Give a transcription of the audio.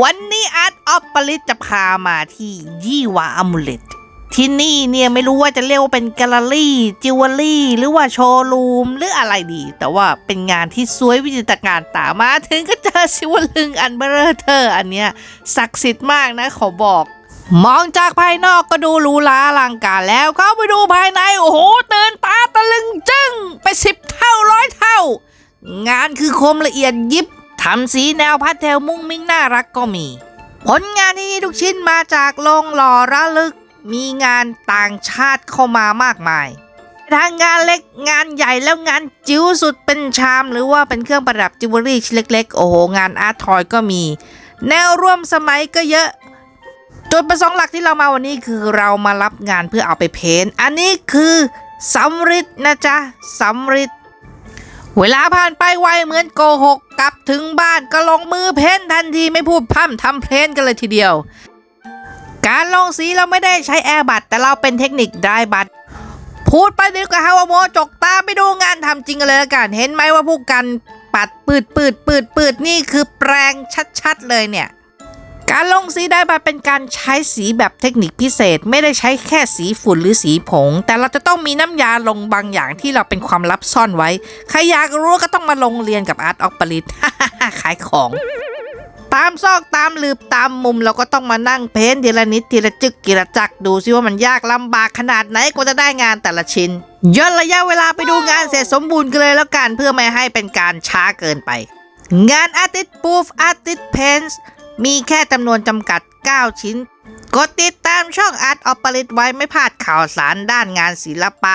วันนี้อาร์ตออฟปริตจะพามาที่ยี่วาอมูเลตที่นี่เนี่ยไม่รู้ว่าจะเรียกว่าเป็นแกลเลอรี่จิวเวลรี่หรือว่าโชว์รูมหรืออะไรดี แต่ว่าเป็นงานที่สวยวิจิตรการตามาถึงก็เจอชิวลึงอันเบอร์เธอร์อันเนี้ยศักดิ์สิทธิ์มากนะขอบอก มองจากภายนอกก็ดูหรูหราอลังการแล้วเข้าไปดูภายใน โอ้โหตื่นตาตะลึงจึ้งไปสิบเท่าร้อยเท่า งานคือคมละเอียดยิบำสีแนวพาสเทลมุ้งมิ้งน่ารักก็มี ผลงานที่นี่ทุกชิ้นมาจากโรงหล่อระลึก มีงานต่างชาติเข้ามามากมายทั้งงานเล็กงานใหญ่แล้วงานจิ๋วสุดเป็นชาม หรือว่าเป็นเครื่องประดับจิวเวลรี่ชิ้นเล็กๆ โอ้โห งานอาร์ตทอยก็มี แนวร่วมสมัยก็เยอะ จุดประสงค์หลักที่เรามาวันนี้คือเรามารับงานเพื่อเอาไปเพ้นท์อันนี้คือสำริดนะจ๊ะสำริดเวลาผ่านไปไวเหมือนโกหก กลับถึงบ้านก็ลงมือเพ้นทันทีไม่พูดพร่ำทำเพลนกันเลยทีเดียว การลงสีเราไม่ได้ใช้แอร์บัตแต่เราเป็นเทคนิคได้บัตพูดไปดีกว่าฮาว่าโมจกตาไปดูงานทำจริงกันเลยละกัน เห็นไหมว่าผู้กันปัดปืดปืดปืดปืดนี่คือแปลงชัดๆเลยเนี่ย การลงสีได้บัตเป็นการใช้สีแบบเทคนิคพิเศษ ไม่ได้ใช้แค่สีฝุ่นหรือสีผง แต่เราจะต้องมีน้ำยาลงบางอย่างที่เราเป็นความลับซ่อนไว้ ใครอยากรู้ก็ต้องมาลงเรียนกับอาร์ตออกปริตขายของตามซอกตามหลืบตามมุมเราก็ต้องมานั่งเพ้นทีละนิดทีละจึกกีละจักดูซิว่ามันยากลำบากขนาดไหนกว่าจะได้งานแต่ละชิ้นย่นระยะเวลาไปดูงานเสร็จสมบูรณ์กันเลยแล้วกันเพื่อไม่ให้เป็นการช้าเกินไป งานอาร์ติส์ปูฟอาร์ติส์เพนส์ มีแค่จำนวนจำกัด 9 ชิ้น กดติดตามช่องอาร์ตออปปริตไว้ไม่พลาดข่าวสารด้านงานศิลปะ